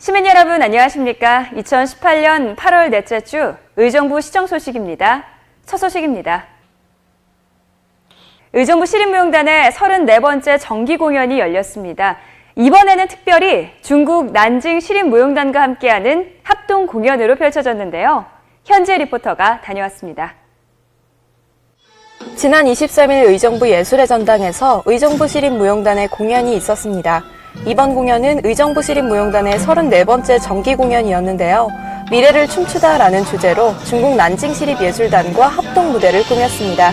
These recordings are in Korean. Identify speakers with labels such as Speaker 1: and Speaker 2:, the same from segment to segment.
Speaker 1: 시민 여러분 안녕하십니까? 2018년 8월 넷째 주 의정부 시정 소식입니다. 첫 소식입니다. 의정부 시립무용단의 34번째 정기 공연이 열렸습니다. 이번에는 특별히 중국 난징 시립무용단과 함께하는 합동 공연으로 펼쳐졌는데요. 현재 리포터가 다녀왔습니다.
Speaker 2: 지난 23일 의정부 예술의 전당에서 의정부 시립무용단의 공연이 있었습니다. 이번 공연은 의정부 시립무용단의 34번째 정기 공연이었는데요. 미래를 춤추다라는 주제로 중국 난징 시립예술단과 합동 무대를 꾸몄습니다.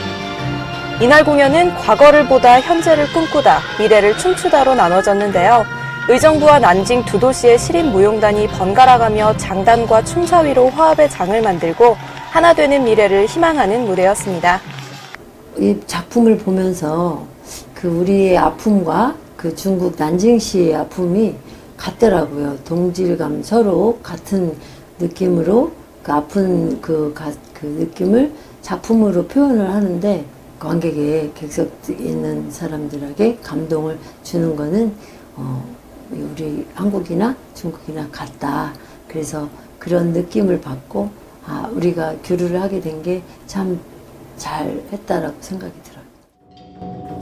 Speaker 2: 이날 공연은 과거를 보다 현재를 꿈꾸다, 미래를 춤추다로 나눠졌는데요. 의정부와 난징 두 도시의 시립무용단이 번갈아가며 장단과 춤사위로 화합의 장을 만들고 하나 되는 미래를 희망하는 무대였습니다.
Speaker 3: 이 작품을 보면서 그 우리의 아픔과 그 중국 난징시의 아픔이 같더라고요. 동질감 서로 같은 느낌으로 그 아픈 그, 가- 그 느낌을 작품으로 표현을 하는데 관객에 객석에 있는 사람들에게 감동을 주는 거는 어, 우리 한국이나 중국이나 같다. 그래서 그런 느낌을 받고 아, 우리가 교류를 하게 된 게 참 잘 했다라고 생각이 들어요.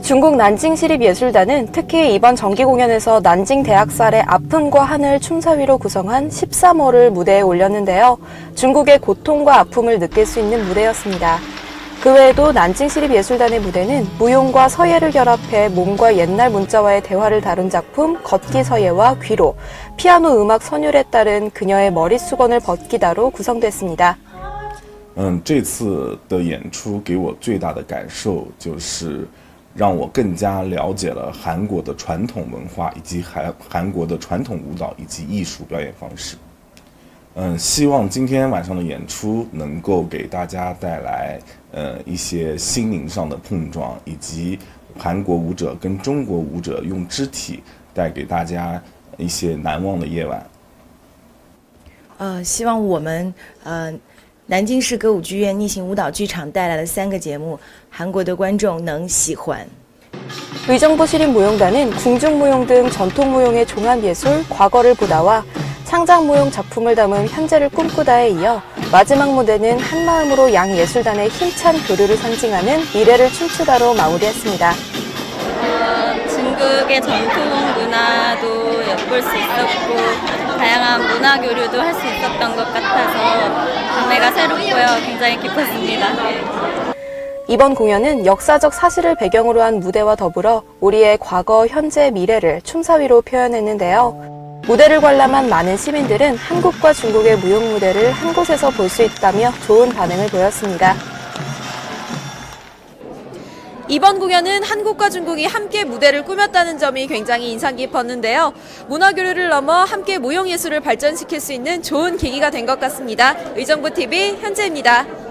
Speaker 2: 중국 난징 시립예술단은 특히 이번 정기 공연에서 난징 대학살의 아픔과 한을 춤사위로 구성한 13호를 무대에 올렸는데요. 중국의 고통과 아픔을 느낄 수 있는 무대였습니다. 그 외에도 난징 시립예술단의 무대는 무용과 서예를 결합해 몸과 옛날 문자와의 대화를 다룬 작품 걷기 서예와 귀로, 피아노 음악 선율에 따른 그녀의 머리 수건을 벗기다로 구성됐습니다.
Speaker 4: 嗯，这次的演出给我最大的感受就是， 让我更加了解了韩国的传统文化，以及韩韩国的传统舞蹈以及艺术表演方式。嗯，希望今天晚上的演出能够给大家带来呃一些心灵上的碰撞，以及韩国舞者跟中国舞者用肢体带给大家一些难忘的夜晚。
Speaker 5: 呃，希望我们呃南京市歌舞剧院逆行舞蹈剧场带来的三个节目，韩国的观众能喜欢。
Speaker 2: 의정부 시립무용단은 궁중무용 등 전통무용의 종합예술 과거를 보다와 창작무용 작품을 담은 현재를 꿈꾸다에 이어 마지막 무대는 한마음으로 양 예술단의 힘찬 교류를 상징하는 미래를 춤추다로 마무리했습니다.
Speaker 6: 중국의 전통 문화도 엿볼 수 있었고 다양한 문화 교류도 할 수 있었던 것 같아서 감회가 새롭고요. 굉장히 기뻤습니다.
Speaker 2: 이번 공연은 역사적 사실을 배경으로 한 무대와 더불어 우리의 과거, 현재, 미래를 춤사위로 표현했는데요. 무대를 관람한 많은 시민들은 한국과 중국의 무용 무대를 한 곳에서 볼 수 있다며 좋은 반응을 보였습니다.
Speaker 7: 이번 공연은 한국과 중국이 함께 무대를 꾸몄다는 점이 굉장히 인상 깊었는데요. 문화 교류를 넘어 함께 무용 예술을 발전시킬 수 있는 좋은 계기가 된 것 같습니다. 의정부 TV 현재입니다.